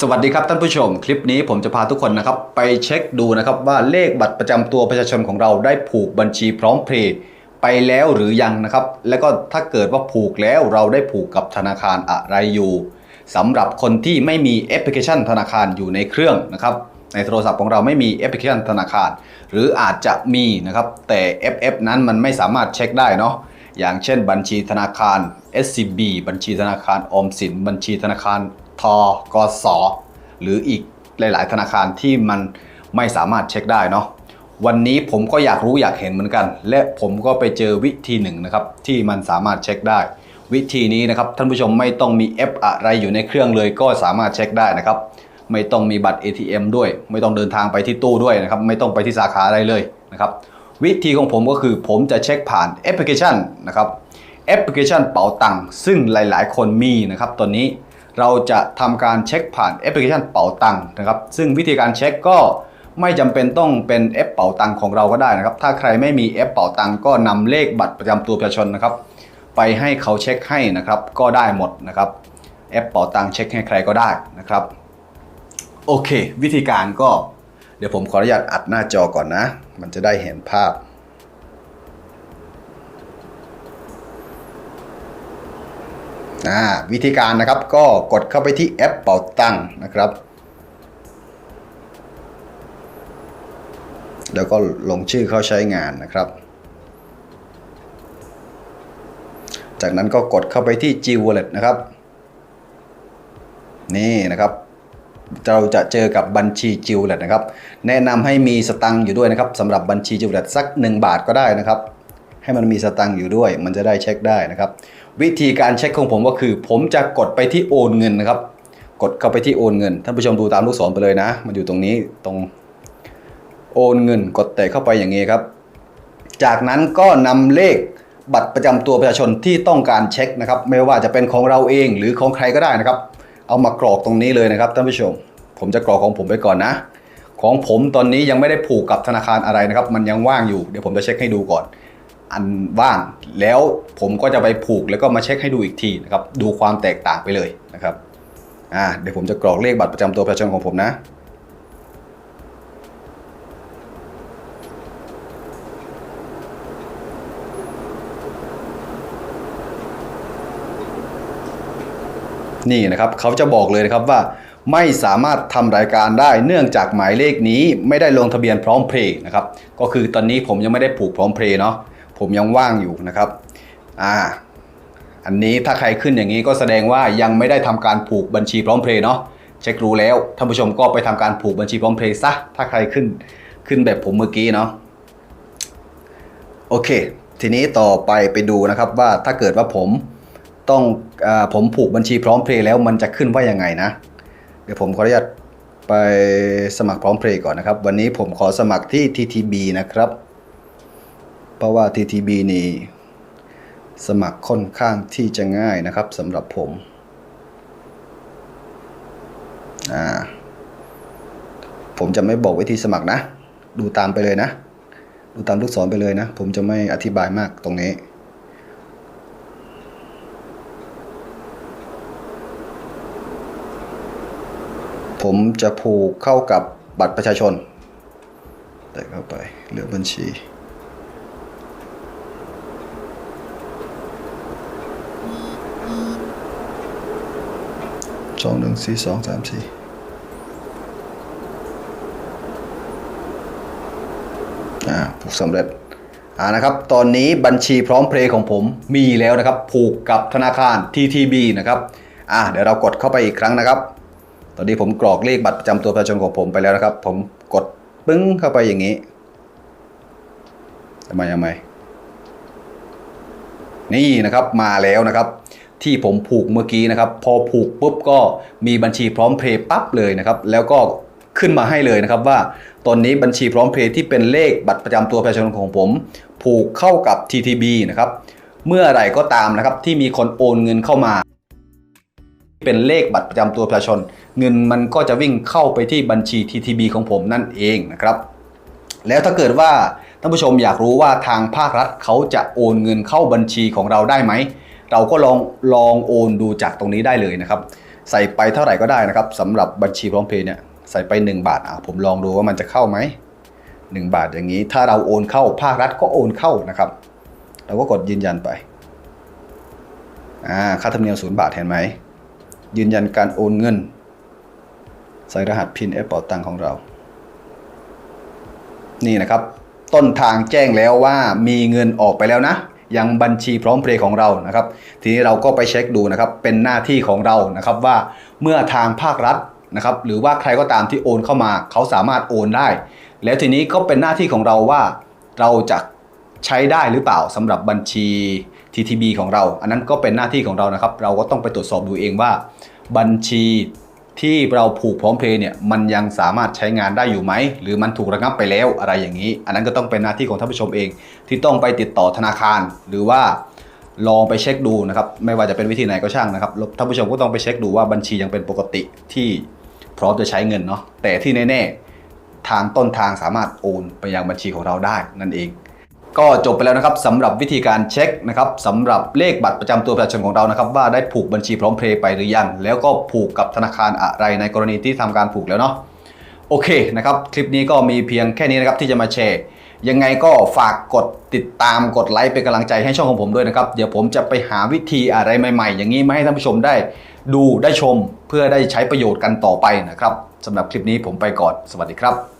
สวัสดีครับท่านผู้ชม คลิปนี้ผมจะพาทุกคนนะครับ ไปเช็คดูนะครับว่าเลขบัตรประจำตัวประชาชนของเราได้ผูกบัญชีพร้อมเพย์ไปแล้วหรือยังนะครับ แล้วก็ถ้าเกิดว่าผูกแล้วเราได้ผูกกับธนาคารอะไรอยู่สำหรับคนที่ไม่มีแอปพลิเคชันธนาคารอยู่ในเครื่องนะครับในโทรศัพท์ของเราไม่มีแอปพลิเคชันธนาคาร หรืออาจจะมีนะครับแต่ FF นั้นมันไม่สามารถเช็คได้เนาะอย่างเช่น บัญชีธนาคาร SCB บัญชีธนาคารออมสิน บัญชีธนาคาร ทกสหรืออีกหลาย ๆ ธนาคารที่มันไม่สามารถเช็คได้เนาะวันนี้ผมก็อยากรู้อยากเห็นเหมือนกัน และผมก็ไปเจอวิธีหนึ่งนะครับที่มันสามารถเช็คได้ วิธีนี้นะครับท่านผู้ชมไม่ต้องมีแอปอะไรอยู่ในเครื่องเลยก็สามารถเช็คได้นะครับ ไม่ต้องมีบัตร ATM ด้วย ไม่ต้องเดินทางไปที่ตู้ด้วยนะครับไม่ต้องไปที่สาขาอะไรเลยนะครับวิธีของผมก็คือผมจะเช็คผ่านแอปพลิเคชันนะครับแอปพลิเคชันเป๋าตังค์ซึ่งหลาย ๆ คนมีนะครับตอนนี้ เราจะทำการเช็คผ่านแอปพลิเคชันเป๋าตังค์นะครับ ซึ่งวิธีการเช็คก็ไม่จำเป็นต้องเป็นแอปเป๋าตังค์ของเราก็ได้นะครับ ถ้าใครไม่มีแอปเป๋าตังค์ก็นำเลขบัตรประจำตัวประชาชนนะครับ ไปให้เขาเช็คให้นะครับ ก็ได้หมดนะครับ แอปเป๋าตังค์เช็คให้ใครก็ได้นะครับ โอเค วิธีการก็เดี๋ยวผมขออนุญาตอัดหน้าจอก่อนนะ มันจะได้เห็นภาพ อ่าวิธีการนะครับก็กดเข้าไปที่แอปเป๋าตังค์นะครับ แล้วก็ลงชื่อเข้าใช้งานนะครับ จากนั้นก็กดเข้าไปที่ G Wallet นะครับ นี่นะครับเราจะเจอกับบัญชี G Wallet นะครับ แนะนำให้มีสตังค์อยู่ด้วยนะครับสำหรับบัญชี G Wallet สัก 1 บาทก็ได้นะครับ ให้มันมีสตังค์อยู่ด้วย มันจะได้เช็คได้นะครับ วิธีการเช็คของผมก็คือ ผมจะกดไปที่โอนเงินนะครับ กดเข้าไปที่โอนเงินท่านผู้ชมดูตามลูกศรไปเลยนะ มันอยู่ตรงนี้ตรงโอนเงิน กดแตะเข้าไปอย่างนี้ครับ จากนั้นก็นำเลขบัตรประจำตัวประชาชนที่ต้องการเช็คนะครับ ไม่ว่าจะเป็นของเราเองหรือของใครก็ได้นะครับ เอามากรอกตรงนี้เลยนะครับท่านผู้ชม ผมจะกรอกของผมไปก่อนนะ ของผมตอนนี้ยังไม่ได้ผูกกับธนาคารอะไรนะครับ มันยังว่างอยู่เดี๋ยวผมจะเช็คให้ดูก่อน อันว่าง แล้วผมก็จะไปผูกแล้วก็มาเช็คให้ดูอีกทีนะครับ ดูความแตกต่างไปเลยนะครับอ่าเดี๋ยวผมจะกรอกเลขบัตรประจำตัวประชาชนของผมนะนี่นะครับเขาจะบอกเลยนะครับว่าไม่สามารถทำรายการได้เนื่องจากหมายเลขนี้ไม่ได้ลงทะเบียนพร้อมเพย์นะครับก็คือตอนนี้ผมยังไม่ได้ผูกพร้อมเพย์เนาะ ผมยังว่างอยู่นะครับอ่าอันนี้ถ้าใครขึ้นอย่างนี้ก็แสดงว่ายังไม่ได้ทำการผูกบัญชีพร้อมเพย์เนาะเช็ครู้แล้วท่านผู้ชมก็ไปทำการผูกบัญชีพร้อมเพย์ซะถ้าใครขึ้นขึ้นแบบผมเมื่อกี้เนาะโอเค ทีนี้ต่อไปไปดูนะครับว่าถ้าเกิดว่าผมต้องอาผมผูกบัญชีพร้อมเพลย์แล้วมันจะขึ้นว่ายังไงนะ เดี๋ยวผมขออนุญาตไปสมัครพร้อมเพลย์ก่อนนะครับ วันนี้ผมขอสมัครที่ TTB นะครับ เพราะว่า TTB นี่สมัครค่อนข้างที่จะง่ายนะครับสำหรับผม ผมจะไม่บอกวิธีสมัครนะ ดูตามไปเลยนะ ดูตามลูกศรไปเลยนะ ผมจะไม่อธิบายมากตรงนี้ ผมจะผูกเข้ากับบัตรประชาชน แต่เข้าไปเหลือบัญชี สองหนึ่งสี่สองสามสี่อ่าผูกสำเร็จอ่านะครับตอนนี้บัญชีพร้อมเพลย์ของผมมีแล้วนะครับ ผูกกับธนาคาร TTB นะครับอ่าเดี๋ยวเรากดเข้าไปอีกครั้งนะครับ ตอนนี้ผมกรอกเลขบัตรประจำตัวประชาชนของผมไปแล้วนะครับ ผมกดปึ้งเข้าไปอย่างนี้ทำไมทำไมนี่นะครับมาแล้วนะครับ ที่ผมผูกเมื่อกี้นะครับ พอผูกปุ๊บก็มีบัญชีพร้อมเพย์ปั๊บเลยนะครับ แล้วก็ขึ้นมาให้เลยนะครับว่าตอนนี้บัญชีพร้อมเพย์ที่เป็นเลขบัตรประจำตัวประชาชนของผม ผูกเข้ากับ TTB นะครับ เมื่อไหร่ก็ตามนะครับที่มีคนโอนเงินเข้ามา เป็นเลขบัตรประจำตัวประชาชน เงินมันก็จะวิ่งเข้าไปที่บัญชี TTB ของผมนั่นเองนะครับแล้วถ้าเกิดว่าท่านผู้ชมอยากรู้ว่าทางภาครัฐเขาจะโอนเงินเข้าบัญชีของเราได้ไหม เราก็ลองลองโอนดูจากตรงนี้ได้เลยนะครับ ใส่ไปเท่าไหร่ก็ได้นะครับสำหรับบัญชีพร้อมเพย์เนี่ยใส่ไป 1 บาทอะผมลองดูว่ามันจะเข้าไหม1บาทอย่างนี้ ถ้าเราโอนเข้าภาครัฐก็โอนเข้านะครับ เราก็กดยืนยันไปอ่าค่าธรรมเนียมศูนย์บาทเห็นไหมยืนยันการโอนเงิน ใส่รหัสพินแอปเป่าตังของเรา นี่นะครับ ต้นทางแจ้งแล้วว่ามีเงินออกไปแล้วนะ ยังบัญชีพร้อมเพลย์ของเรานะครับ ทีนี้เราก็ไปเช็คดูนะครับ เป็นหน้าที่ของเรานะครับว่าเมื่อทางภาครัฐนะครับหรือว่าใครก็ตามที่โอนเข้ามา เขาสามารถโอนได้ แล้วทีนี้ก็เป็นหน้าที่ของเราว่าเราจะใช้ได้หรือเปล่าสำหรับบัญชี TTB ของเรา อันนั้นก็เป็นหน้าที่ของเรานะครับ เราก็ต้องไปตรวจสอบดูเองว่า บัญชี ที่เราผูกพร้อมเพลย์เนี่ยมันยังสามารถใช้งานได้อยู่ไหม หรือมันถูกระงับไปแล้วอะไรอย่างนี้ อันนั้นก็ต้องเป็นหน้าที่ของท่านผู้ชมเอง ที่ต้องไปติดต่อธนาคาร หรือว่าลองไปเช็คดูนะครับ ไม่ว่าจะเป็นวิธีไหนก็ช่างนะครับท่านผู้ชมก็ต้องไปเช็คดูว่าบัญชียังเป็นปกติที่พร้อมจะใช้เงินเนาะแต่ที่แน่ๆทางต้นทางสามารถโอนไปยังบัญชีของเราได้นั่นเอง ก็จบไปแล้วนะครับสำหรับวิธีการเช็คนะครับสำหรับเลขบัตรประจำตัวประชาชนของเรานะครับ ว่าได้ผูกบัญชีพร้อมเพย์ไปหรือยัง แล้วก็ผูกกับธนาคารอะไรในกรณีที่ทำการผูกแล้วเนาะโอเคนะครับคลิปนี้ก็มีเพียงแค่นี้นะครับที่จะมาแชร์ยังไงก็ฝากกดติดตามกดไลค์เป็นกำลังใจให้ช่องของผมด้วยนะครับ เดี๋ยวผมจะไปหาวิธีอะไรใหม่ ๆ อย่างนี้มาให้ท่านผู้ชมได้ดูได้ชมเพื่อได้ใช้ประโยชน์กันต่อไปนะครับสำหรับคลิปนี้ผมไปก่อน สวัสดีครับ